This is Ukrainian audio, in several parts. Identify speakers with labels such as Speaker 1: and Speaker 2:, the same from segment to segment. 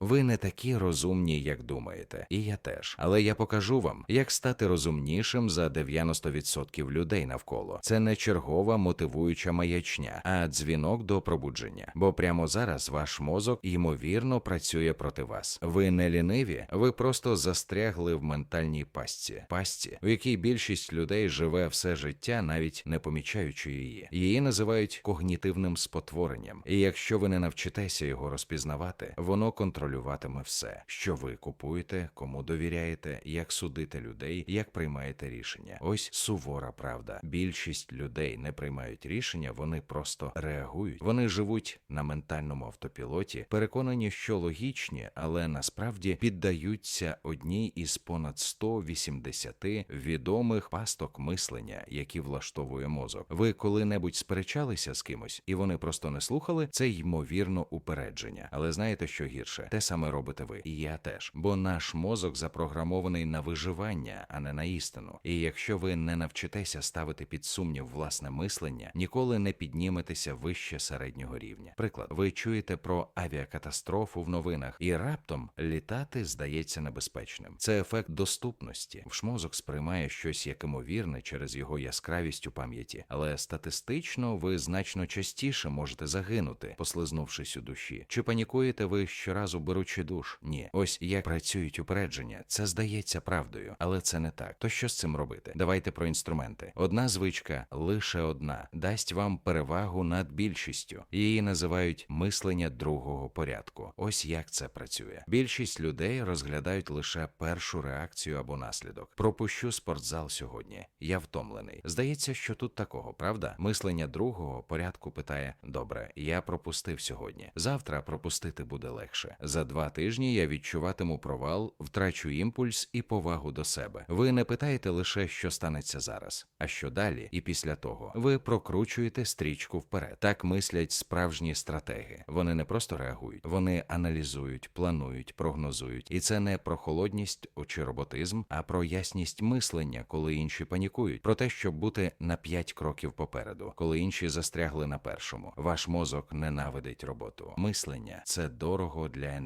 Speaker 1: Ви не такі розумні, як думаєте, і я теж. Але я покажу вам, як стати розумнішим за 90% людей навколо. Це не чергова мотивуюча маячня, а дзвінок до пробудження. Бо прямо зараз ваш мозок ймовірно працює проти вас. Ви не ліниві, ви просто застрягли в ментальній пастці, пастці, у якій більшість людей живе все життя, навіть не помічаючи її. Її називають когнітивним спотворенням. І якщо ви не навчитеся його розпізнавати, воно контролюватиме все, що ви купуєте, кому довіряєте, як судите людей, як приймаєте рішення. Ось сувора правда. Більшість людей не приймають рішення, вони просто реагують. Вони живуть на ментальному автопілоті, переконані, що логічні, але насправді піддаються одній із понад 180 відомих пасток мислення, які влаштовує мозок. Ви коли-небудь сперечалися з кимось, і вони просто не слухали, це ймовірно упередження. Але знаєте, що гірше? Те саме робите ви, і я теж. Бо наш мозок запрограмований на виживання, а не на істину. І якщо ви не навчитеся ставити під сумнів власне мислення, ніколи не підніметеся вище середнього рівня. Приклад, ви чуєте про авіакатастрофу в новинах, і раптом літати здається небезпечним. Це ефект доступності. Ваш мозок сприймає щось як імовірне через його яскравість у пам'яті, але статистично ви значно частіше можете загинути, послизнувшись у душі. Чи панікуєте ви щоразу беручи душ? Ні, ось як працюють упередження. Це здається правдою, але це не так. То що з цим робити? Давайте про інструменти. Одна звичка, лише одна, дасть вам перевагу над більшістю. Її називають мислення другого порядку. Ось як це працює. Більшість людей розглядають лише першу реакцію або наслідок. Пропущу спортзал сьогодні. Я втомлений. Здається, що тут такого, правда? Мислення другого порядку питає: добре, я пропустив сьогодні. Завтра пропустити буде легше. За два тижні я відчуватиму провал, втрачу імпульс і повагу до себе. Ви не питаєте лише, що станеться зараз, а що далі, і після того ви прокручуєте стрічку вперед. Так мислять справжні стратеги. Вони не просто реагують, вони аналізують, планують, прогнозують. І це не про холодність чи роботизм, а про ясність мислення, коли інші панікують, про те, щоб бути на п'ять кроків попереду, коли інші застрягли на першому. Ваш мозок ненавидить роботу. Мислення це дорого для енергії,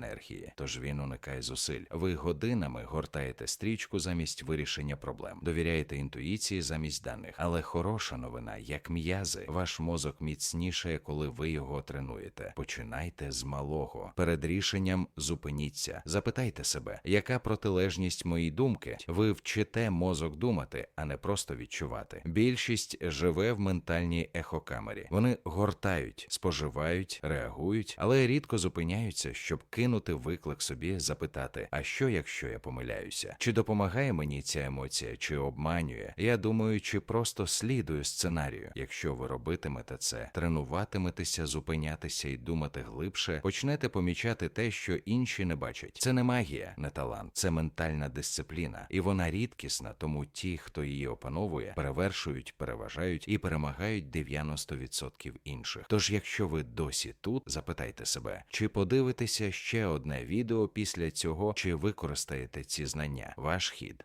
Speaker 1: тож він уникає зусиль. Ви годинами гортаєте стрічку замість вирішення проблем, довіряєте інтуїції замість даних. Але хороша новина, як м'язи, ваш мозок міцнішає, коли ви його тренуєте. Починайте з малого. Перед рішенням зупиніться. Запитайте себе, яка протилежність моїй думки? Ви вчите мозок думати, а не просто відчувати. Більшість живе в ментальній ехокамері. Вони гортають, споживають, реагують, але рідко зупиняються, щоб кинути виклик собі, запитати: а що, якщо я помиляюся? Чи допомагає мені ця емоція, чи обманює? Я думаю, чи просто слідую сценарію. Якщо ви робитимете це, тренуватиметеся, зупинятися і думати глибше, почнете помічати те, що інші не бачать. Це не магія, не талант, це ментальна дисципліна, і вона рідкісна, тому ті, хто її опановує, перевершують, переважають і перемагають 90% інших. Тож, якщо ви досі тут, запитайте себе, чи подивитеся ще одне відео після цього, чи використаєте ці знання. Ваш хід.